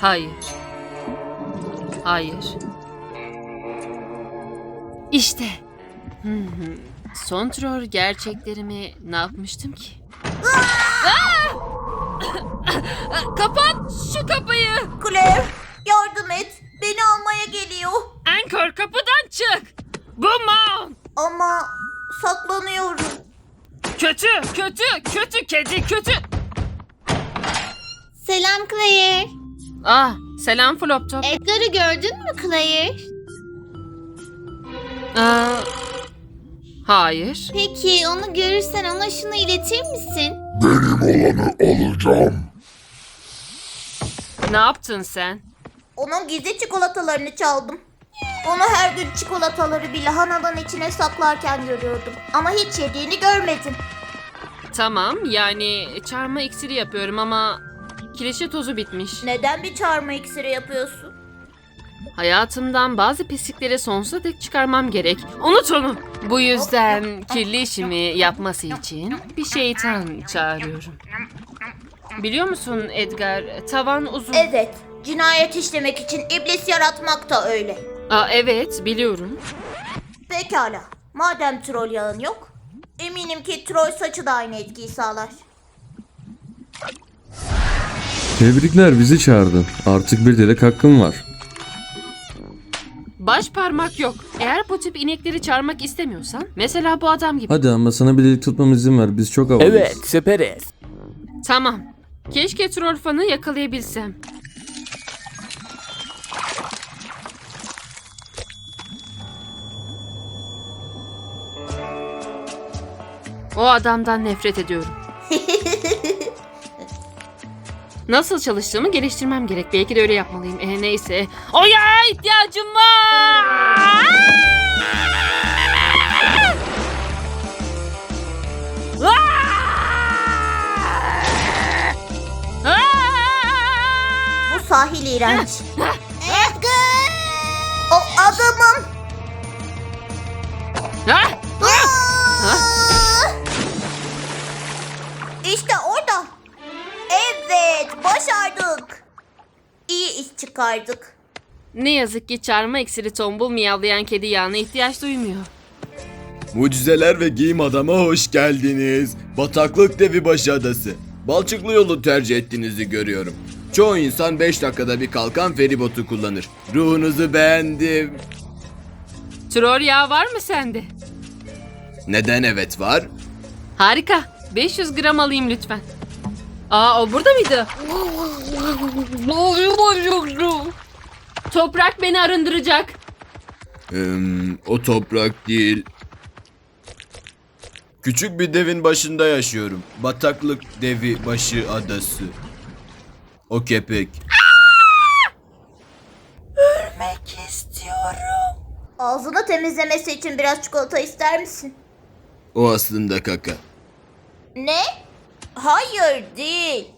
Hayır. Hayır. İşte. Hı. Son troll gerçeklerimi ne yapmıştım ki? Aa! Kapat şu kapıyı. Claire Kötü, kötü, kötü kedi, kötü. Selam Claire. Ah, selam Floptop. Edgar'ı gördün mü Claire? Aa, hayır. Peki onu görürsen ona şunu iletir misin? Benim olanı alacağım. Ne yaptın sen? Onun gizli çikolatalarını çaldım. Onu her gün çikolataları bir lahanadan içine saklarken görüyordum. Ama hiç yediğini görmedim. Tamam, yani çarma iksiri yapıyorum ama kirişe tozu bitmiş. Neden bir çarmı iksiri yapıyorsun? Hayatımdan bazı pislikleri sonsuza dek çıkarmam gerek. Unut onu. Bu yüzden kirli işimi yapması için bir şeytan çağırıyorum. Biliyor musun Edgar, tavan uzun. Evet, cinayet işlemek için iblis yaratmak da öyle. Aa, evet, biliyorum. Pekala, madem troll yağın yok, eminim ki troll saçı da aynı etkiyi sağlar. Tebrikler bizi çağırdın. Artık bir dilek hakkım var. Baş parmak yok. Eğer bu tip inekleri çağırmak istemiyorsan, mesela bu adam gibi. Hadi ama sana bir dilek tutmamız izin ver. Biz çok havalıyız. Evet, süperiz. Tamam. Keşke troll fanı yakalayabilsem. O adamdan nefret ediyorum. Nasıl çalıştığımı geliştirmem gerek. Belki de öyle yapmalıyım. E, neyse. Oya ihtiyacım var. Bu sahil iğrenç. Evet, başardık. İyi iş çıkardık. Ne yazık ki çarmı iksiri tombul miyavlayan kedi yağına ihtiyaç duymuyor. Mucizeler ve giyim adama hoş geldiniz. Bataklık devi başı adası. Balçıklı yolu tercih ettiğinizi görüyorum. Çoğu insan 5 dakikada bir kalkan feribotu kullanır. Ruhunuzu beğendim. Troll yağı var mı sende? Neden evet var? Harika. 500 gram alayım lütfen. Aa o burada mıydı? Toprak beni arındıracak. Hmm, o toprak değil. Küçük bir devin başında yaşıyorum. Bataklık devi başı adası. O kepek. Ağzını temizlemesi için biraz çikolata ister misin? O aslında kaka. Ne? Hayır değil.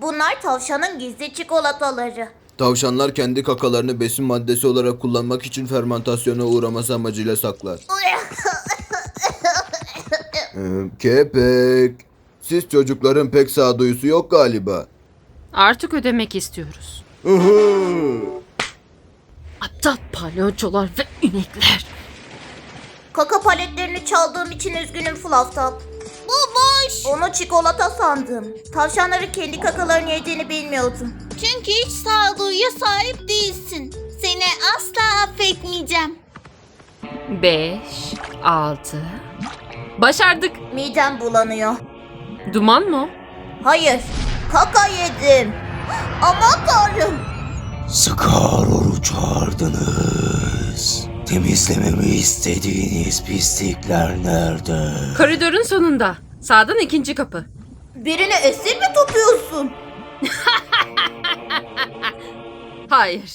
Bunlar tavşanın gizli çikolataları. Tavşanlar kendi kakalarını besin maddesi olarak kullanmak için fermentasyona uğraması amacıyla saklar. Ee, kepek. Siz çocukların pek sağduyusu yok galiba. Artık ödemek istiyoruz. Aptal palyaçolar ve inekler. Kaka paletlerini çaldığım için üzgünüm Flufftop. Bu boş. Onu çikolata sandım. Tavşanların kendi kakalarını yediğini bilmiyordum. Çünkü hiç sağduyuya sahip değilsin. Seni asla affetmeyeceğim. 5, 6. Başardık. Midem bulanıyor. Duman mı o? Hayır. Kaka yedim. Aman tanrım. Skaror'u çağırdınız. Temizlememi istediğiniz pislikler nerede? Koridorun sonunda. Sağdan ikinci kapı. Birini esir mi tutuyorsun? Hayır.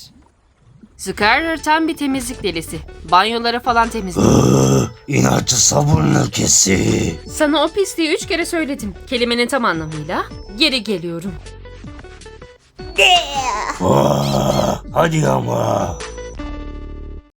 Skyler tam bir temizlik delisi. Banyoları falan temizliyor. İnatçı sabırlı kesi. Sana o pisliği üç kere söyledim. Kelimenin tam anlamıyla geri geliyorum. Hadi ama.